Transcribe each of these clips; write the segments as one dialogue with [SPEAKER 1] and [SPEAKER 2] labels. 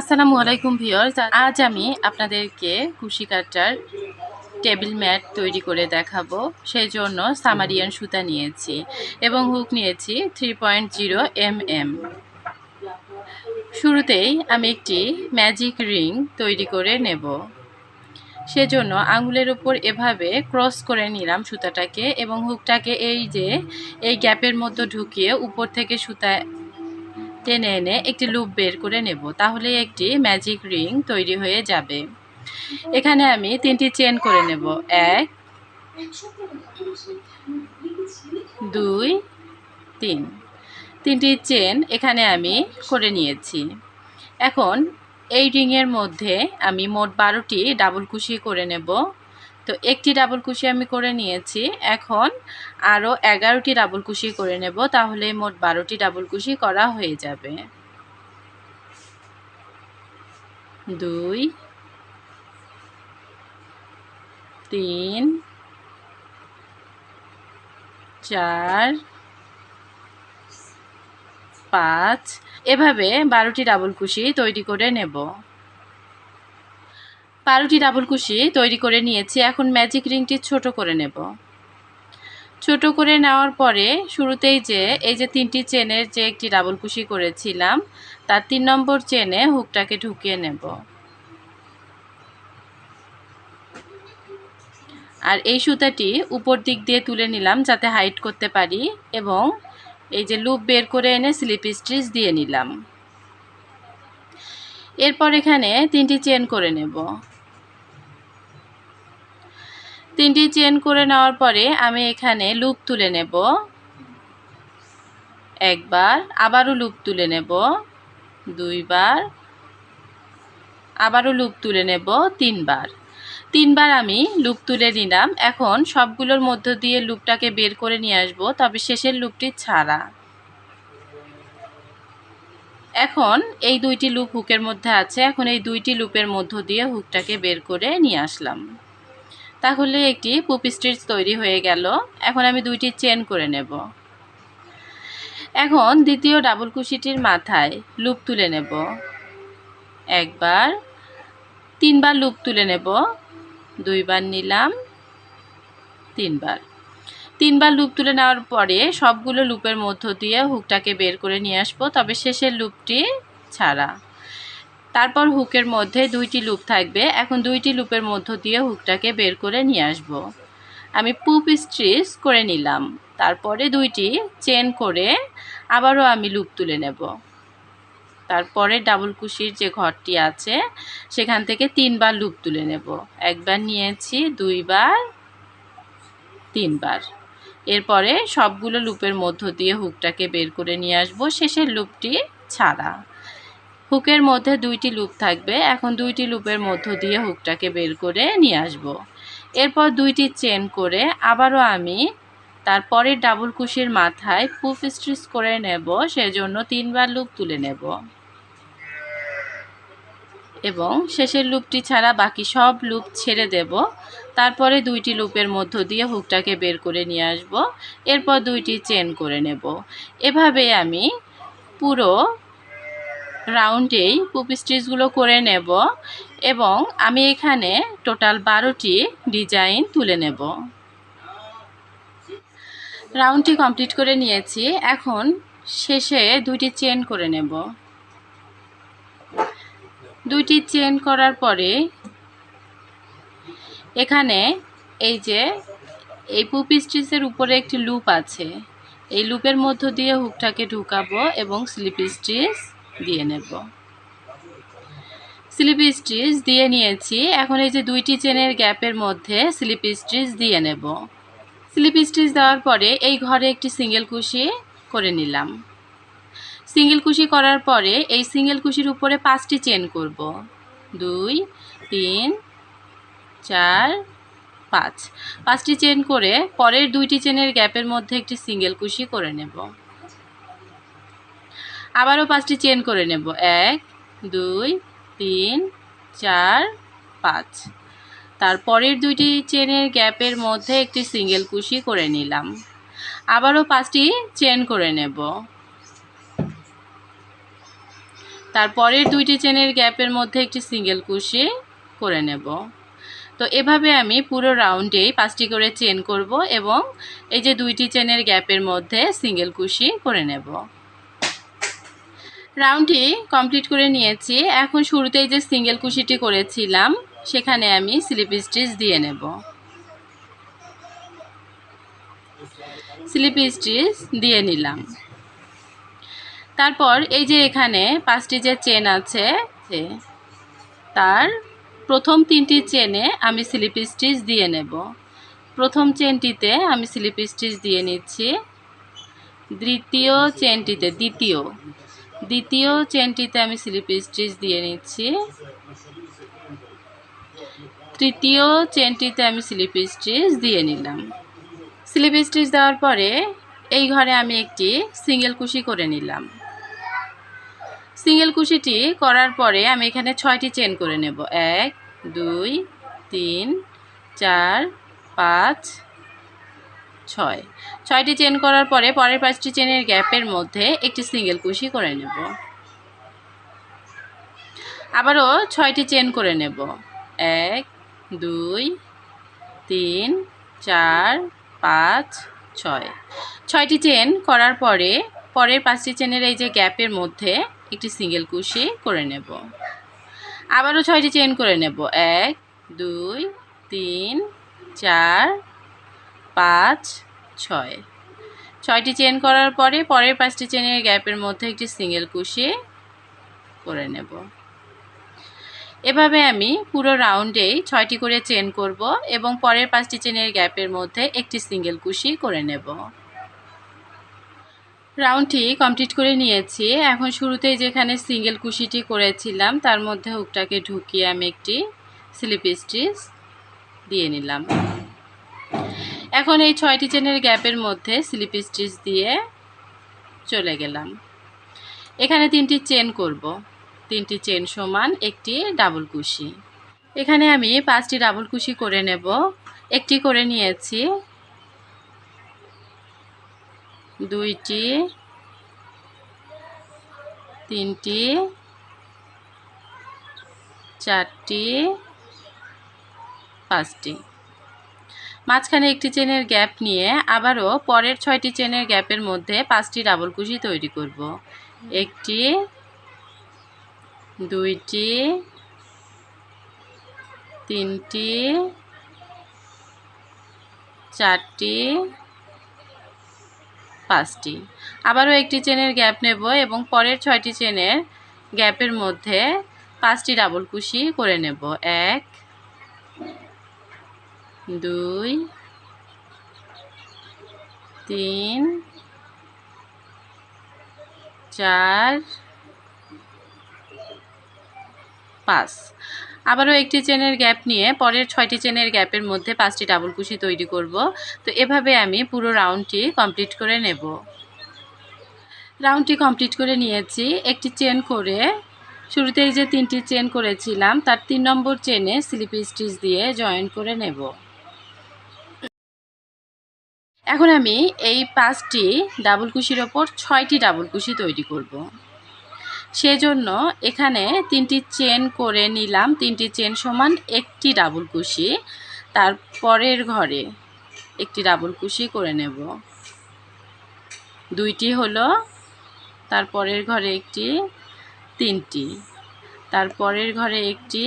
[SPEAKER 1] আসসালামু আলাইকুম ভিউয়ার্স। আজ আমি আপনাদেরকে কুশি কাটার টেবিল ম্যাট তৈরি করে দেখাবো। সেই জন্য সামারিয়ান সুতা নিয়েছি এবং হুক নিয়েছি three point zero M M শুরুতেই আমি একটি ম্যাজিক রিং তৈরি করে নেব। সেজন্য আঙুলের উপর এভাবে ক্রস করে নিলাম সুতাটাকে এবং হুকটাকে এই যে, এই গ্যাপের মধ্যে ঢুকিয়ে উপর থেকে সুতা টেনে এনে একটি লুপ বের করে নেব তাহলে একটি ম্যাজিক রিং তৈরি হয়ে যাবে। এখানে আমি তিনটি চেন করে নেব। এক, দুই, তিন। তিনটি চেন এখানে আমি করে নিয়েছি। এখন এই রিংয়ের মধ্যে আমি মোট বারোটি ডাবল কুশি করে নেব। তো একটি ডাবল কুশি আমি করে নিয়েছি। এখন আরও এগারোটি ডাবল কুশি করে নেব, তাহলে মোট বারোটি ডাবল কুশি করা হয়ে যাবে। দুই, তিন, চার, পাঁচ, এভাবে বারোটি ডাবল কুশি তৈরি করে নেব। বারোটি ডাবল কুশি তৈরি করে নিয়েছি। এখন ম্যাজিক রিংটি ছোট করে নেব। ছোট করে নেওয়ার পরে শুরুতেই যে, এই যে তিনটি চেনের যে একটি ডাবল কুশি করেছিলাম, তার তিন নম্বর চেনে হুকটাকে ঢুকিয়ে নেব। আর এই সুতাটি উপর দিক দিয়ে তুলে নিলাম যাতে হাইট করতে পারি এবং এই যে লুপ বের করে এনে স্লিপ স্টিচ দিয়ে নিলাম। এরপর এখানে তিনটি চেন করে নেব। তিনটি চেন করে নেওয়ার পরে আমি এখানে লুপ তুলে নেব। একবার আবারও লুপ তুলে নেব। দুইবার আবারও লুপ তুলে নেব তিনবার। তিনবার আমি লুপ তুলে নিলাম। এখন সবগুলোর মধ্য দিয়ে লুপটাকে বের করে নিয়ে আসব, তবে শেষের লুপটি ছাড়া। এখন এই দুইটি লুপ হুকের মধ্যে আছে। এখন এই দুইটি লুপের মধ্য দিয়ে হুকটাকে বের করে নিয়ে আসলাম। তাহলে একটি পুপ স্টিচ তৈরি হয়ে গেল। এখন আমি দুইটি চেন করে নেব। এখন দ্বিতীয় ডাবল কুশিটির মাথায় লুপ তুলে নেব। একবার, তিনবার লুপ তুলে নেব। দুইবার নিলাম, তিনবার। তিনবার লুপ তুলে নেওয়ার পরে সবগুলো লুপের মধ্য দিয়ে হুকটাকে বের করে নিয়ে আসব, তবে শেষের লুপটি ছাড়া। তারপর হুকের মধ্যে দুইটি লুপ থাকবে। এখন দুইটি লুপের মধ্য দিয়ে হুকটাকে বের করে নিয়ে আসব। আমি পুপ স্ট্রিচ করে নিলাম। তারপরে দুইটি চেন করে আবারও আমি লুপ তুলে নেব। তারপরে ডাবল কুশির যে ঘরটি আছে, সেখান থেকে তিনবার লুপ তুলে নেব। একবার নিয়েছি, দুইবার, তিনবার। এরপরে সবগুলো লুপের মধ্য দিয়ে হুকটাকে বের করে নিয়ে আসব। শেষের লুপটি ছাড়া। হুকের মধ্যে দুইটি লুপ থাকবে। এখন দুইটি লুপের মধ্য দিয়ে হুকটাকে বের করে নিয়ে আসব। এরপর দুইটি চেন করে আবারও আমি তারপরে ডাবল কুশির মাথায় পুফ স্ট্রিচ করে নেব, সেজন্য তিনবার লুপ তুলে নেব। এবং শেষের লুপটি ছাড়া বাকি সব লুপ ছেড়ে দেব। তারপরে দুইটি লুপের মধ্য দিয়ে হুকটাকে বের করে নিয়ে আসব। এরপর দুইটি চেন করে নেব। এভাবে আমি পুরো রাউন্ডেই পুপ স্টিচগুলো করে নেব এবং আমি এখানে টোটাল বারোটি ডিজাইন তুলে নেব। রাউন্ডটি কমপ্লিট করে নিয়েছি। এখন শেষে দুইটি চেন করে নেব। দুইটি চেন করার পরে এখানে এই যে এই পুপ স্টিচের উপরে একটি লুপ আছে। এই লুপের মধ্য দিয়ে হুকটাকে ঢুকাবো এবং স্লিপ স্টিচ দিয়ে নেব। স্লিপ স্টিচ দিয়ে নিয়েছি। এখন এই যে দুইটি চেনের গ্যাপের মধ্যে স্লিপ স্টিচ দিয়ে নেব। স্লিপ স্টিচ দেওয়ার পরে এই ঘরে একটি সিঙ্গেল কুশি করে নিলাম। সিঙ্গেল কুশি করার পরে এই সিঙ্গেল কুশির উপরে পাঁচটি চেন করব। দুই, তিন, চার, পাঁচ। পাঁচটি চেন করে পরের দুইটি চেনের গ্যাপের মধ্যে একটি সিঙ্গেল কুশি করে নেব। আবারও পাঁচটি চেন করে নেব। এক, দুই, তিন, চার, পাঁচ। তারপরের দুইটি চেনের গ্যাপের মধ্যে একটি সিঙ্গেল কুশি করে নিলাম। আবারও পাঁচটি চেন করে নেব। তারপরের দুইটি চেনের গ্যাপের মধ্যে একটি সিঙ্গেল কুশি করে নেব। তো এভাবে আমি পুরো রাউন্ডেই পাঁচটি করে চেন করব এবং এই যে দুইটি চেনের গ্যাপের মধ্যে সিঙ্গেল কুশি করে নেব। রাউন্ডটি কমপ্লিট করে নিয়েছি। এখন শুরুতেই যে সিঙ্গেল কুশিটি করেছিলাম, সেখানে আমি স্লিপ স্টিচ দিয়ে নেব। স্লিপ স্টিচ দিয়ে নিলাম। তারপর এই যে এখানে পাঁচটি যে চেন আছে তার প্রথম তিনটি চেনে আমি স্লিপ স্টিচ দিয়ে নেব। প্রথম চেনটিতে আমি স্লিপ স্টিচ দিয়ে নিচ্ছি। দ্বিতীয় চেনটিতে দ্বিতীয় দ্বিতীয় চেনটিতে আমি স্লিপ স্টিচ দিয়ে নিচ্ছি। তৃতীয় চেনটিতে আমি স্লিপ স্টিচ দিয়ে নিলাম। স্লিপ স্টিচ দেওয়ার পরে এই ঘরে আমি একটি সিঙ্গেল কুশি করে নিলাম। সিঙ্গেল কুশিটি করার পরে আমি এখানে ছয়টি চেন করে নেব। এক, দুই, তিন, চার, পাঁচ, ছয়। ছয়টি চেন করার পরে পরের পাঁচটি চেনের গ্যাপের মধ্যে একটি সিঙ্গেল কুশি করে নেব। আবারও ছয়টি চেন করে নেব। এক, দুই, তিন, চার, পাঁচ, ছয়। ছয়টি চেন করার পরে পরের পাঁচটি চেনের এই যে গ্যাপের মধ্যে একটি সিঙ্গেল কুশি করে নেব। আবারও ছয়টি চেন করে নেব। এক, দুই, তিন, চার, পাঁচ ছয়। ছয়টি চেন করার পরে পরের পাঁচটি চেনের গ্যাপের মধ্যে একটি সিঙ্গেল কুশি করে নেব। এভাবে আমি পুরো রাউন্ডেই ছয়টি করে চেন করব এবং পরের পাঁচটি চেনের গ্যাপের মধ্যে একটি সিঙ্গেল কুশি করে নেব। রাউন্ডটি কমপ্লিট করে নিয়েছি। এখন শুরুতেই যেখানে সিঙ্গেল কুশিটি করেছিলাম, তার মধ্যে হুকটাকে ঢুকিয়ে আমি একটি স্লিপ স্টিচ দিয়ে নিলাম। এখন এই ছয়টি চেনের গ্যাপের মধ্যে স্লিপ স্টিচ দিয়ে চলে গেলাম। এখানে তিনটি চেন করব। তিনটি চেন সমান একটি ডাবল কুশি। এখানে আমি পাঁচটি ডাবল কুশি করে নেব। একটি করে নিয়েছি। দুইটি। তিনটি। চারটি। পাঁচটি। মাঝখানে একটি চেনের গ্যাপ নিয়ে আবারও পরের ছয়টি চেনের গ্যাপের মধ্যে পাঁচটি ডাবল কুশি তৈরি করব। একটি, দুইটি, তিনটি, চারটি, পাঁচটি। আবারও একটি চেনের গ্যাপ নেব এবং পরের ছয়টি চেনের গ্যাপের মধ্যে পাঁচটি ডাবল কুশি করে নেব। এক দুই, তিন, চার, পাঁচ। আবারও একটি চেনের গ্যাপ নিয়ে পরের ছয়টি চেনের গ্যাপের মধ্যে পাঁচটি ডাবল কুশি তৈরি করব। তো এভাবে আমি পুরো রাউন্ডটি কমপ্লিট করে নেব। রাউন্ডটি কমপ্লিট করে নিয়েছি। একটি চেন করে শুরুতেই যে তিনটি চেন করেছিলাম, তার তিন নম্বর চেনে স্লিপ স্টিচ দিয়ে জয়েন করে নেব। এখন আমি এই পাঁচটি ডাবল কুশির ওপর ছয়টি ডাবল কুশি তৈরি করব। সেজন্য এখানে তিনটি চেন করে নিলাম। তিনটি চেন সমান একটি ডাবল কুশি। তারপরের ঘরে একটি ডাবল কুশি করে নেব। দুইটি হলো তারপরের ঘরে একটি, তিনটি। তারপরের ঘরে একটি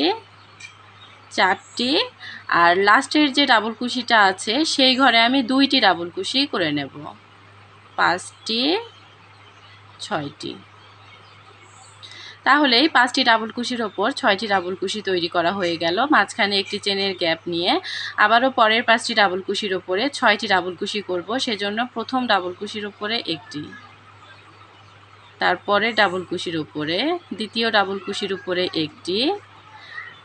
[SPEAKER 1] চারটি। আর লাস্টের যে ডাবল কুশিটা আছে, সেই ঘরে আমি দুইটি ডাবল কুশি করে নেব। পাঁচটি, ছয়টি। তাহলেই পাঁচটি ডাবল কুশির ওপর ছয়টি ডাবল কুশি তৈরি করা হয়ে গেল। মাঝখানে একটি চেনের গ্যাপ নিয়ে আবারও পরের পাঁচটি ডাবল কুশির ওপরে ছয়টি ডাবল কুশি করব, সেজন্য প্রথম ডাবল কুশির ওপরে একটি। তারপরে ডাবল কুশির উপরে দ্বিতীয় ডাবল কুশির উপরে একটি।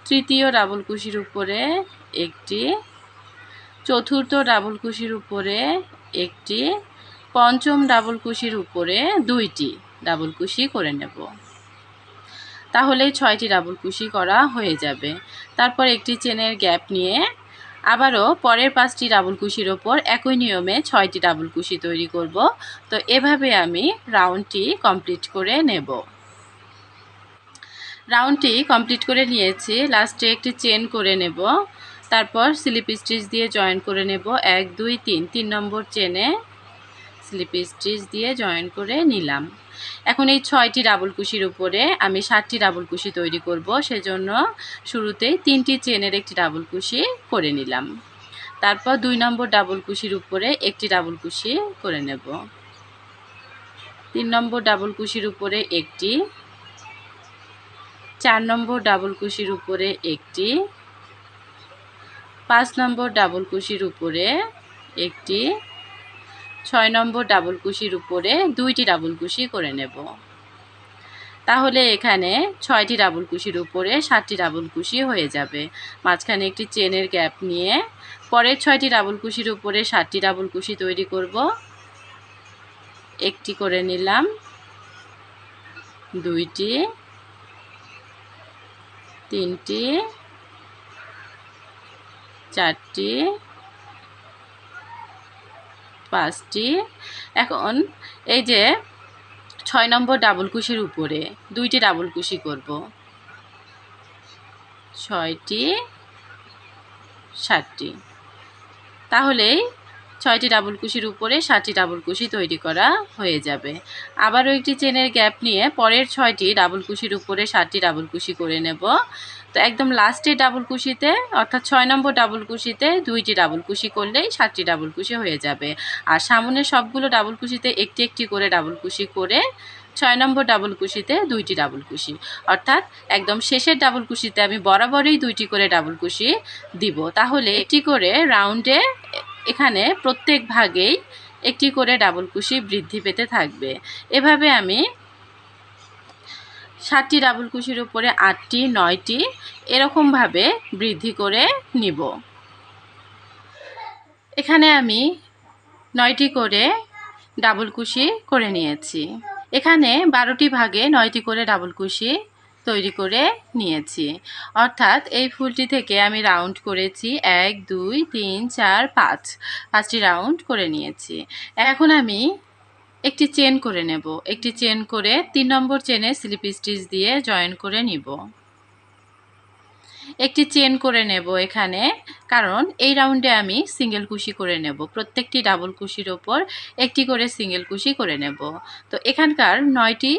[SPEAKER 1] তৃতীয় ডাবল কুশির উপরে একটি, চতুর্থ ডাবল কুশির উপরে একটি, পঞ্চম ডাবল কুশির উপরে দুইটি ডাবল কুশি করে নেব। তাহলে ছয়টি ডাবল কুশি করা হয়ে যাবে। তারপর একটি চেনের গ্যাপ নিয়ে আবারও পরের পাঁচটি ডাবল কুশির ওপর একই নিয়মে ছয়টি ডাবল কুশি তৈরি করব। তো এভাবে আমি রাউন্ডটি কমপ্লিট করে নেব। রাউন্ডটি কমপ্লিট করে নিয়েছি। লাস্টে একটি চেন করে নেব। তারপর স্লিপ স্টিচ দিয়ে জয়েন করে নেব। এক, দুই, তিন। তিন নম্বর চেনে স্লিপ স্টিচ দিয়ে জয়েন করে নিলাম। এখন এই ছয়টি ডাবল কুশির উপরে আমি ষাটটি ডাবল কুশি তৈরি করব। সেজন্য শুরুতেই তিনটি চেনের একটি ডাবল কুশি করে নিলাম। তারপর দুই নম্বর ডাবল কুশির উপরে একটি ডাবল কুশি করে নেব। তিন নম্বর ডাবল কুশির উপরে একটি চার নম্বর ডাবল কুশির উপরে একটি, পাঁচ নম্বর ডাবল কুশির উপরে একটি, ছয় নম্বর ডাবল কুশির উপরে দুইটি ডাবল কুশি করে নেব। তাহলে এখানে ছয়টি ডাবল কুশির উপরে সাতটি ডাবল কুশি হয়ে যাবে। মাঝখানে একটি চেনের গ্যাপ নিয়ে পরের ছয়টি ডাবল কুশির উপরে সাতটি ডাবল কুশি তৈরি করব। একটি করে নিলাম, দুইটি তিনটি, চারটি, পাঁচটি। এখন এই যে ছয় নম্বর ডাবল কুশির উপরে দুইটি ডাবল কুশি করব। ছয়টি, সাতটি। তাহলেই ছয়টি ডাবল কুশির উপরে সাতটি ডাবল কুশি তৈরি করা হয়ে যাবে। আবারও একটি চেনের গ্যাপ নিয়ে পরের ছয়টি ডাবল কুশির উপরে সাতটি ডাবল কুশি করে নেব। তো একদম লাস্টের ডাবল কুশিতে, অর্থাৎ ছয় নম্বর ডাবল কুশিতে দুইটি ডাবল কুশি করলেই সাতটি ডাবল কুশি হয়ে যাবে। আর সামনের সবগুলো ডাবল কুশিতে একটি একটি করে ডাবল কুশি করে ছয় নম্বর ডাবল কুশিতে দুইটি ডাবল কুশি। অর্থাৎ একদম শেষের ডাবল কুশিতে আমি বরাবরই দুইটি করে ডাবল কুশি দিব। তাহলে একটি করে রাউন্ডে এখানে প্রত্যেক ভাগেই একটি করে ডাবল কুশি বৃদ্ধি পেতে থাকবে। এভাবে আমি ষাটটি ডাবল কুশির উপরে আটটি, নয়টি এরকমভাবে বৃদ্ধি করে নিব। এখানে আমি নয়টি করে ডাবল কুশি করে নিয়েছি। এখানে বারোটি ভাগে নয়টি করে ডাবল কুশি তৈরি করে নিয়েছি। অর্থাৎ এই ফুলটি থেকে আমি রাউন্ড করেছি এক, দুই, তিন, চার, পাঁচ। পাঁচটি রাউন্ড করে নিয়েছি। এখন আমি একটি চেন করে নেব। একটি চেন করে তিন নম্বর চেনে স্লিপ স্টিচ দিয়ে জয়েন করে নিব। একটি চেন করে নেব এখানে, কারণ এই রাউন্ডে আমি সিঙ্গেল কুশি করে নেব। প্রত্যেকটি ডাবল কুশির ওপর একটি করে সিঙ্গেল কুশি করে নেব। তো এখানকার নয়টি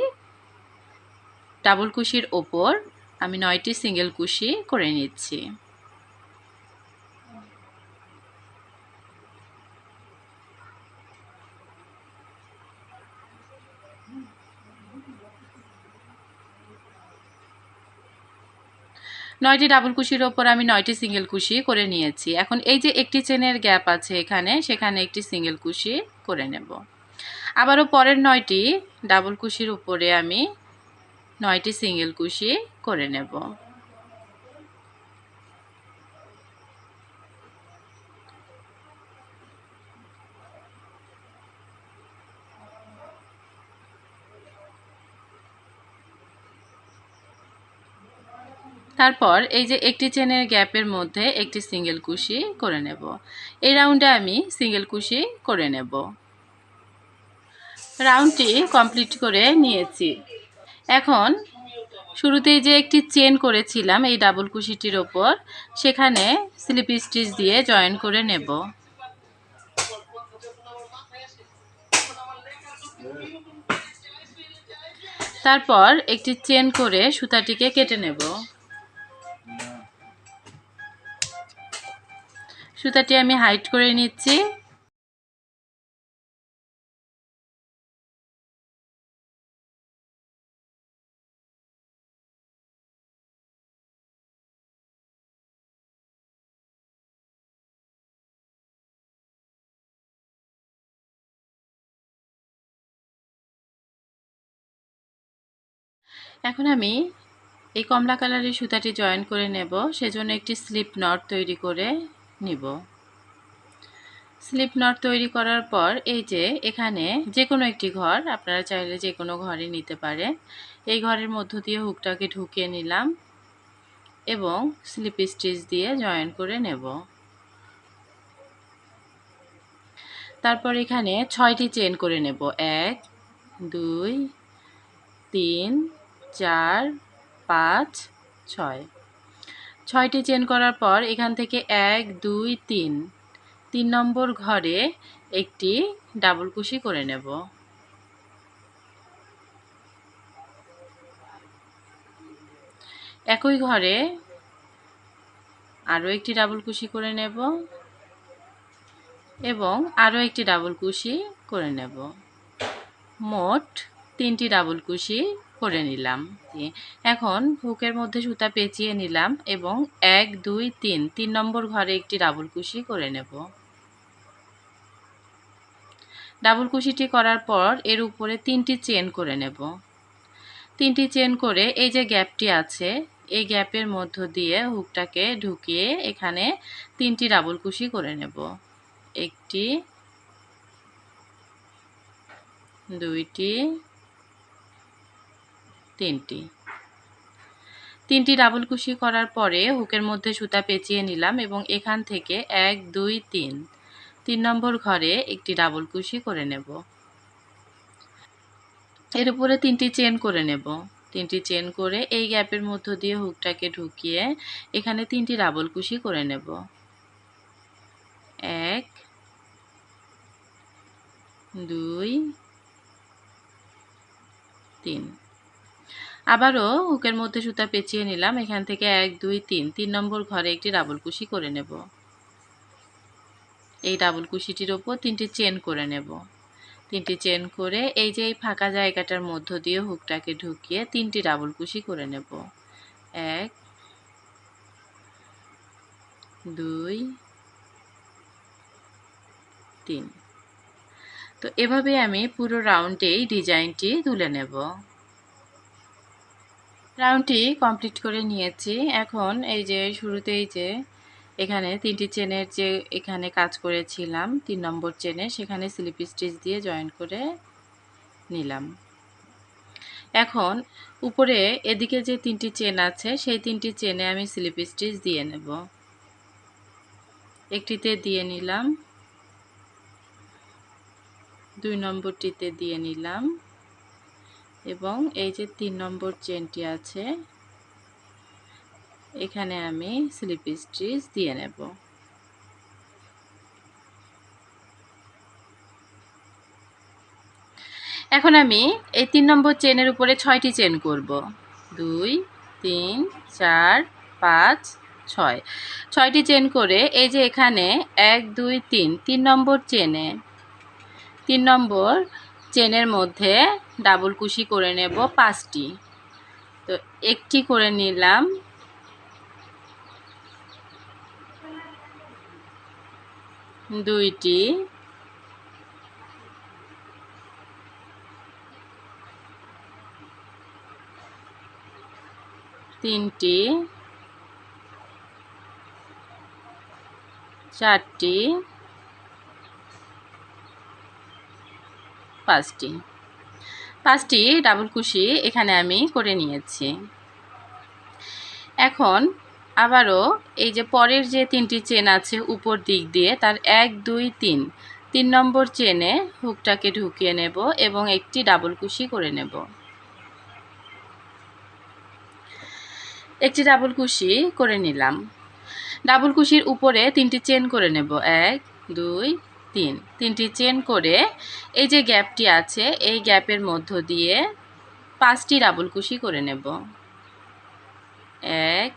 [SPEAKER 1] ডাবল কুশির ওপর আমি নয়টি সিঙ্গেল কুশি করে নিচ্ছি। নয়টি ডাবল কুশির ওপর আমি নয়টি সিঙ্গেল কুশি করে নিয়েছি। এখন এই যে একটি চেনের গ্যাপ আছে এখানে, সেখানে একটি সিঙ্গেল কুশি করে নেব। আবারও পরের নয়টি ডাবল কুশির উপরে আমি নয়টি সিঙ্গেল কুশি করে নেব। তারপর এই যে একটি চেনের গ্যাপের মধ্যে একটি সিঙ্গেল কুশি করে নেব। এই রাউন্ডে আমি সিঙ্গেল কুশি করে নেব। রাউন্ডটি কমপ্লিট করে নিয়েছি। এখন শুরুতেই যে একটি চেন করেছিলাম এই ডাবল কুশিটির ওপর, সেখানে স্লিপ স্টিচ দিয়ে জয়েন করে নেব। তারপর একটি চেন করে সুতাটিকে কেটে নেব। সুতাটি আমি হাইট করে নিচ্ছি। এখন আমি এই কমলা কালারের সুতাটি জয়েন করে নেব, সেজন্য একটি স্লিপ নট তৈরি করে নিব। স্লিপ নট তৈরি করার পর এই যে এখানে যে কোনো একটি ঘর, আপনারা চাইলে যে কোনো ঘরে নিতে পারে এই ঘরের মধ্য দিয়ে হুকটাকে ঢুকিয়ে নিলাম এবং স্লিপ স্টিচ দিয়ে জয়েন করে নেব। তারপর এখানে ছয়টি চেন করে নেব, এক, দুই, তিন চার, পাঁচ, ছয়। ছয়টি চেন করার পর এখান থেকে এক, দুই, তিন। তিন নম্বর ঘরে একটি ডাবল কুশি করে নেব। একই ঘরে আরও একটি ডাবল কুশি করে নেব এবং আরও একটি ডাবল কুশি করে নেব। মোট তিনটি ডাবল কুশি করে নিলাম এখন হুকের মধ্যে সুতা পেঁচিয়ে নিলাম এবং এক, দুই, তিন তিন নম্বর ঘরে একটি ডাবল কুশি করে নেব। ডাবল কুশিটি করার পর এর উপরে তিনটি চেন করে নেব। তিনটি চেন করে এই যে গ্যাপটি আছে, এই গ্যাপের মধ্য দিয়ে হুকটাকে ঢুকিয়ে এখানে তিনটি ডাবল কুশি করে নেব। একটি, দুইটি তিনটি। তিনটি ডাবল কুশি করার পরে হুকের মধ্যে সুতা পেঁচিয়ে নিলাম এবং এখান থেকে এক, দুই, তিন। তিন নম্বর ঘরে একটি ডাবল কুশি করে নেব। এর উপরে তিনটি চেন করে নেব। তিনটি চেন করে এই গ্যাপের মধ্য দিয়ে হুকটাকে ঢুকিয়ে এখানে তিনটি ডাবল কুশি করে নেব। এক, দুই, তিন। আবারও হুকের মধ্যে সুতা পেঁচিয়ে নিলাম। এখান থেকে এক, দুই, তিন। তিন নম্বর ঘরে একটি ডাবল কুশি করে নেব। এই ডাবল কুশিটির ওপর তিনটি চেন করে নেব। তিনটি চেন করে এই যে এই ফাঁকা জায়গাটার মধ্য দিয়ে হুকটাকে ঢুকিয়ে তিনটি ডাবল কুশি করে নেব। এক, দুই, তিন। তো এভাবে আমি পুরো রাউন্ডেই ডিজাইনটি তুলে নেব। রাউন্ডটি কমপ্লিট করে নিয়েছি। এখন এই যে শুরুতেই যে এখানে তিনটি চেনের যে এখানে কাজ করেছিলাম, তিন নম্বর চেনে সেখানে স্লিপ স্টিচ দিয়ে জয়েন করে নিলাম। এখন উপরে এদিকে যে তিনটি চেন আছে, সেই তিনটি চেনে আমি স্লিপ স্টিচ দিয়ে নেব। একটিতে দিয়ে নিলাম, দুই নম্বরটিতে দিয়ে নিলাম। এবং এই যে তিন নম্বর চেনটি আছে, এখানে আমি স্লিপ স্টিচ দিয়ে নেব। এখন আমি এই তিন নম্বর চেনের উপরে ছয়টি চেন করব। দুই, তিন, চার, পাঁচ, ছয়। ছয়টি চেন করে এই যে এখানে এক, দুই, তিন তিন নম্বর চেনে। তিন নম্বর চেনের মধ্যে ডাবল কুশি করে নেব পাঁচটি। তো একটি করে নিলাম। দুইটি। তিনটি। চারটি। পাঁচটি। পাঁচটি ডাবল কুশি এখানে আমি করে নিয়েছি। এখন আবারও এই যে পরের যে তিনটি চেন আছে উপর দিক দিয়ে, তার এক, দুই, তিন তিন নম্বর চেনে হুকটাকে ঢুকিয়ে নেব এবং একটি ডাবল কুশি করে নেব। একটি ডাবল কুশি করে নিলাম। ডাবল কুশির উপরে তিনটি চেন করে নেব। এক, দুই তিন, তিনটি চেন করে এই যে গ্যাপটি আছে, এই গ্যাপের মধ্য দিয়ে পাঁচটি ডাবল কুশি করে নেব। এক,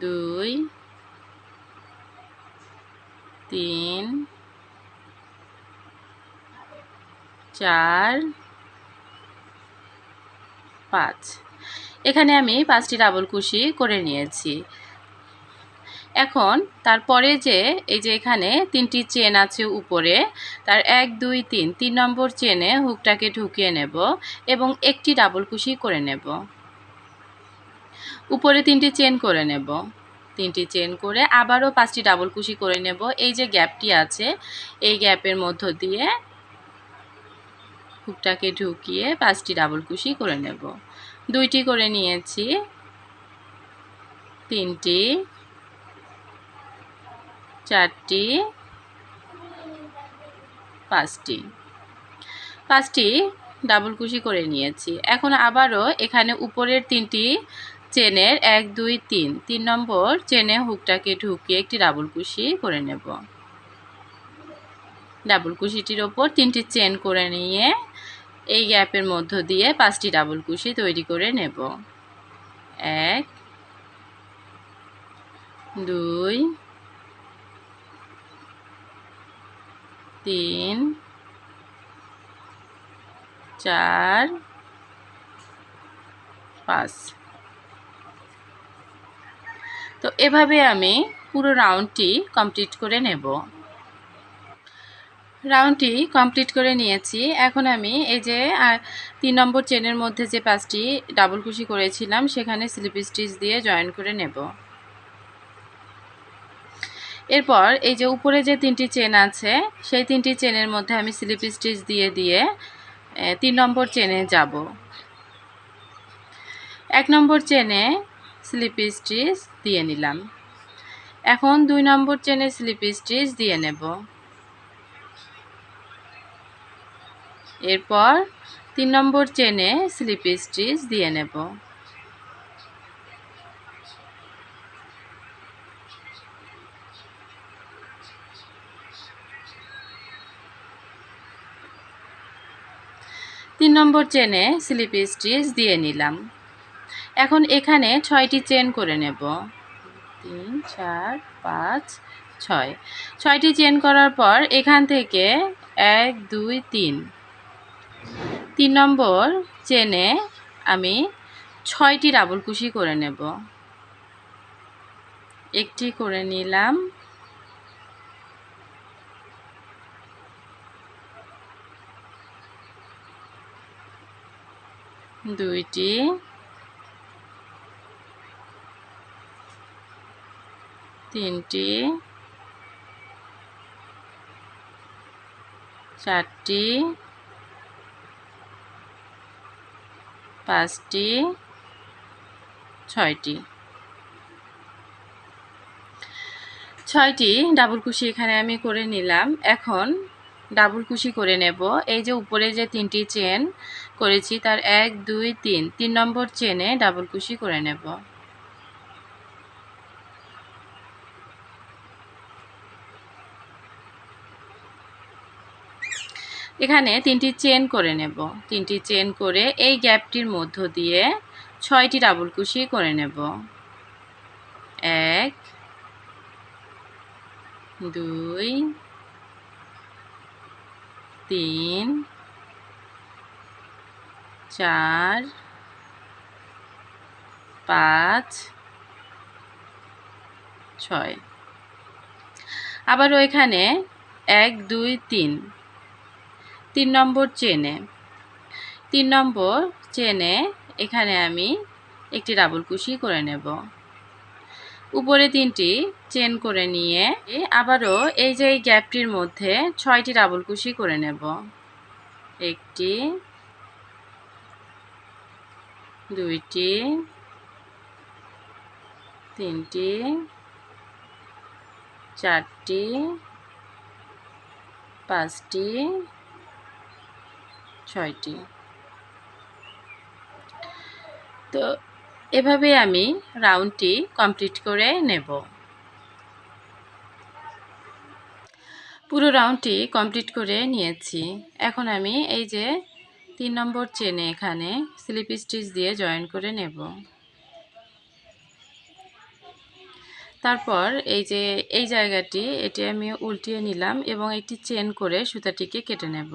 [SPEAKER 1] দুই, তিন, চার, পাঁচ। এখানে আমি পাঁচটি ডাবল কুশি করে নিয়েছি। এখন তারপরে যে এই যে এখানে তিনটি চেন আছে উপরে, তার এক, দুই, তিন তিন নম্বর চেনে হুকটাকে ঢুকিয়ে নেব এবং একটি ডাবল কুশি করে নেব। উপরে তিনটি চেন করে নেব। তিনটি চেন করে আবারও পাঁচটি ডাবল কুশি করে নেব। এই যে গ্যাপটি আছে, এই গ্যাপের মধ্য দিয়ে হুকটাকে ঢুকিয়ে পাঁচটি ডাবল কুশি করে নেব। দুইটি করে নিয়েছি। তিনটি চারটি, পাঁচটি। পাঁচটি ডাবল কুশি করে নিয়েছি। এখন আবারও এখানে উপরের তিনটি চেনের এক, দুই, তিন। তিন নম্বর চেনে হুকটাকে ঢুকিয়ে একটি ডাবল কুশি করে নেব। ডাবল কুশিটির ওপর তিনটি চেন করে নিয়ে এই গ্যাপের মধ্য দিয়ে পাঁচটি ডাবল কুশি তৈরি করে নেব। এক, দুই তিন, চার, পাঁচ। তো এভাবে আমি পুরো রাউন্ডটি কমপ্লিট করে নেব। রাউন্ডটি কমপ্লিট করে নিয়েছি। এখন আমি এই যে তিন নম্বর চেনের মধ্যে যে পাঁচটি ডাবল কুশি করেছিলাম, সেখানে স্লিপ স্টিচ দিয়ে জয়েন করে নেব। এরপর এই যে উপরে যে তিনটি চেন আছে, সেই তিনটি চেনের মধ্যে আমি স্লিপ স্টিচ দিয়ে দিয়ে তিন নম্বর চেনে যাব। এক নম্বর চেনে স্লিপ স্টিচ দিয়ে নিলাম। এখন দুই নম্বর চেনে স্লিপ স্টিচ দিয়ে নেব। এরপর তিন নম্বর চেনে স্লিপ স্টিচ দিয়ে নেব। তিন নম্বর চেনে স্লিপ স্টিচ দিয়ে নিলাম। এখন এখানে ছয়টি চেন করে নেব। তিন, চার, পাঁচ, ছয়। ছয়টি চেন করার পর এখান থেকে এক, দুই, তিন। তিন নম্বর চেনে আমি ছয়টি ডাবল কুশি করে নেব। একটি করে নিলাম। দুইটি। তিনটি। চারটি। পাঁচটি। ছয়টি। ছয়টি ডাবল কুশি এখানে আমি করে নিলাম। এখন ডাবল কুশি করে নেব। এই যে উপরে যে তিনটি চেন করেছি, তার এক, দুই, তিন তিন নম্বর চেনে ডাবল কুশি করে নেব। এখানে তিনটি চেন করে নেব। তিনটি চেন করে এই গ্যাপটির মধ্য দিয়ে ছয়টি ডাবল কুশি করে নেব। এক, দুই তিন, চার, পাঁচ, ছয়। আবারও এখানে এক, দুই, তিন। তিন নম্বর চেনে। তিন নম্বর চেনে এখানে আমি একটি ডাবল কুশি করে নেব। উপরে তিনটি চেন করে নিয়ে আবারও এই যে এই গ্যাপটির মধ্যে ছয়টি ডাবল কুশি করে নেব। একটি, দুইটি, তিনটি, চারটি, পাঁচটি, ছয়টি। তো এভাবে আমি রাউন্ডটি কমপ্লিট করে নেব। পুরো রাউন্ডটি কমপ্লিট করে নিয়েছি। এখন আমি এই যে তিন নম্বর চেনে এখানে স্লিপ স্টিচ দিয়ে জয়েন করে নেব। তারপর এই যে এই জায়গাটি এটি আমি উল্টিয়ে নিলাম এবং একটি চেন করে সুতাটিকে কেটে নেব।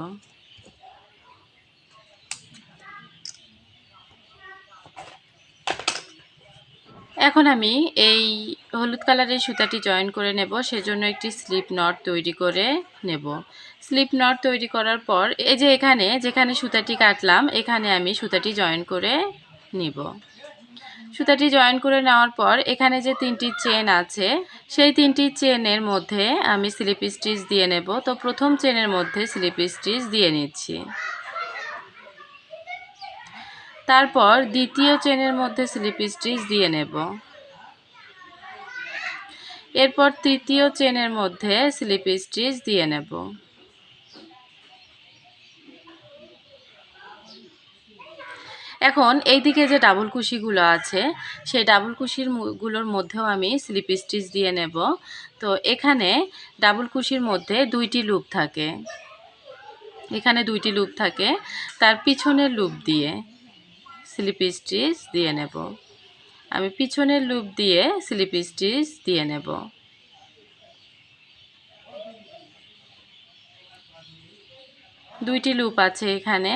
[SPEAKER 1] এখন আমি এই হলুদ কালারের সুতাটি জয়েন করে নেব। সেজন্য একটি স্লিপ নট তৈরি করে নেব। স্লিপ নট তৈরি করার পর এই যে এখানে, যেখানে সুতাটি কাটলাম, এখানে আমি সুতাটি জয়েন করে নিব। সুতাটি জয়েন করে নেওয়ার পর এখানে যে তিনটি চেন আছে, সেই তিনটি চেনের মধ্যে আমি স্লিপ স্টিচ দিয়ে নেব। তো প্রথম চেনের মধ্যে স্লিপ স্টিচ দিয়ে নিচ্ছি। তারপর দ্বিতীয় চেনের মধ্যে স্লিপ স্টিচ দিয়ে নেব। এরপর তৃতীয় চেনের মধ্যে স্লিপ স্টিচ দিয়ে নেব। এখন এই দিকে যে ডাবল কুশিগুলো আছে, সেই ডাবল কুশিরগুলোর মধ্যেও আমি স্লিপ স্টিচ দিয়ে নেব। তো এখানে ডাবল কুশির মধ্যে দুইটি লুপ থাকে। এখানে দুইটি লুপ থাকে, তার পিছনের লুপ দিয়ে। স্লিপ স্টিচ দিয়ে নেব। আমি পিছনের লুপ দিয়ে স্লিপ স্টিচ দিয়ে নেব। দুইটি লুপ আছে এখানে।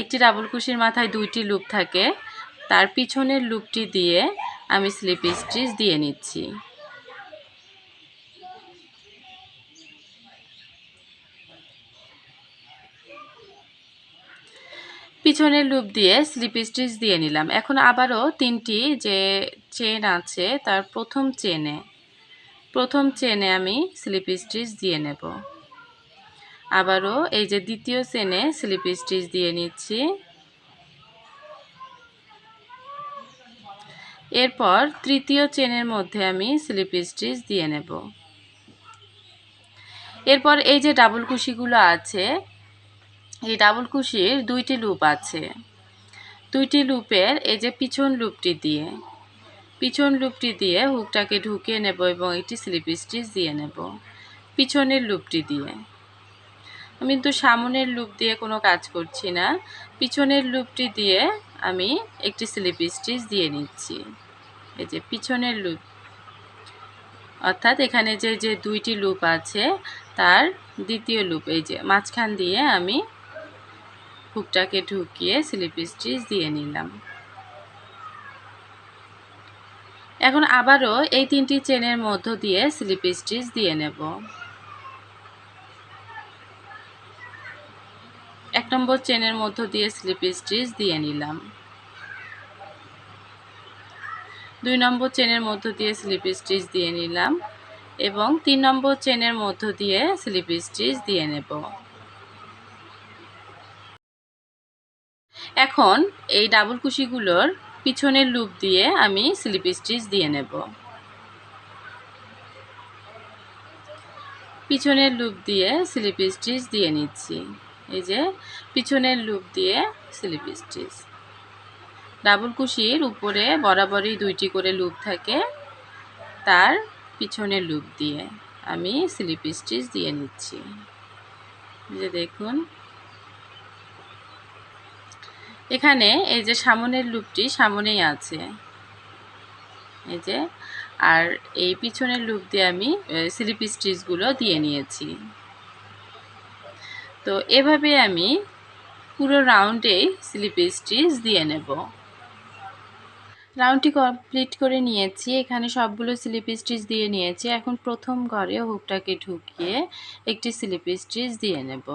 [SPEAKER 1] একটি কুশির মাথায় দুইটি লুপ থাকে। তার পিছনের লুপটি দিয়ে আমি স্লিপ স্টিচ দিয়ে নিচ্ছি। পিছনের লুপ দিয়ে স্লিপ স্টিচ দিয়ে নিলাম। এখন আবারও তিনটি যে চেন আছে, তার প্রথম চেনে প্রথম চেনে আমি স্লিপ স্টিচ দিয়ে নেব। আবারও এই যে দ্বিতীয় চেনে স্লিপ স্টিচ দিয়ে নিচ্ছি। এরপর তৃতীয় চেনের মধ্যে আমি স্লিপ স্টিচ দিয়ে নেব। এরপর এই যে ডাবল কুশিগুলো আছে এই ডাবল কুশির দুইটি লুপ আছে। দুইটি লুপের এই যে পিছন লুপটি দিয়ে, পিছন লুপটি দিয়ে হুকটাকে ঢুকিয়ে নেব এবং একটি স্লিপ স্টিচ দিয়ে নেব পিছনের লুপটি দিয়ে। আমি কিন্তু সামনের লুপ দিয়ে কোনো কাজ করছি না, পিছনের লুপটি দিয়ে আমি একটি স্লিপ স্টিচ দিয়ে নিচ্ছি। এই যে পিছনের লুপ, অর্থাৎ এখানে যে যে দুইটি লুপ আছে, তার দ্বিতীয় লুপ, এই যে মাঝখান দিয়ে আমি হুকটাকে ঢুকিয়ে স্লিপ স্টিচ দিয়ে নিলাম। এখন আবারও এই তিনটি চেনের মধ্য দিয়ে স্লিপ স্টিচ দিয়ে নেব। এক নম্বর চেনের মধ্য দিয়ে স্লিপ স্টিচ দিয়ে নিলাম। দুই নম্বর চেনের মধ্য দিয়ে স্লিপ স্টিচ দিয়ে নিলাম এবং তিন নম্বর চেনের মধ্য দিয়ে স্লিপ স্টিচ দিয়ে নেব। এখন এই ডাবল কুশিগুলোর পিছনের লুপ দিয়ে আমি স্লিপ স্টিচ দিয়ে নেব। পিছনের লুপ দিয়ে স্লিপ স্টিচ দিয়ে নিচ্ছি। এই যে, পিছনের লুপ দিয়ে স্লিপ স্টিচ। ডাবল কুশির উপরে বরাবরই দুইটি করে লুপ থাকে, তার পিছনের লুপ দিয়ে আমি স্লিপ স্টিচ দিয়ে নিচ্ছি। যে দেখুন এখানে এই যে সামনের লুপটি সামনেই আছে। এই যে, আর এই পিছনের লুপ দিয়ে আমি স্লিপ স্টিচগুলো দিয়ে নিয়েছি। তো এভাবে আমি পুরো রাউন্ডেই স্লিপ স্টিচ দিয়ে নেব। রাউন্ডটি কমপ্লিট করে নিয়েছি। এখানে সবগুলো স্লিপ স্টিচ দিয়ে নিয়েছি। এখন প্রথম ঘরে হুকটাকে ঢুকিয়ে একটি স্লিপ স্টিচ দিয়ে নেব।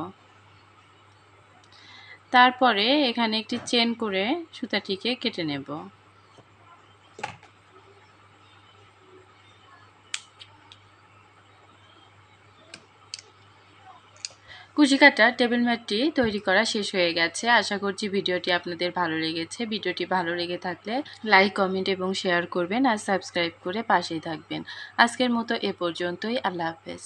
[SPEAKER 1] তারপরে এখানে একটি চেন করে সুতাটিকে কেটে নেব। কুচি কাটা টেবিল ম্যাটটি তৈরি করা শেষ হয়ে গেছে। আশা করছি ভিডিওটি আপনাদের ভালো লেগেছে। ভিডিওটি ভালো লেগে থাকলে লাইক, কমেন্ট এবং শেয়ার করবেন আর সাবস্ক্রাইব করে পাশেই থাকবেন। আজকের মতো এ পর্যন্তই। আল্লাহ হাফেজ।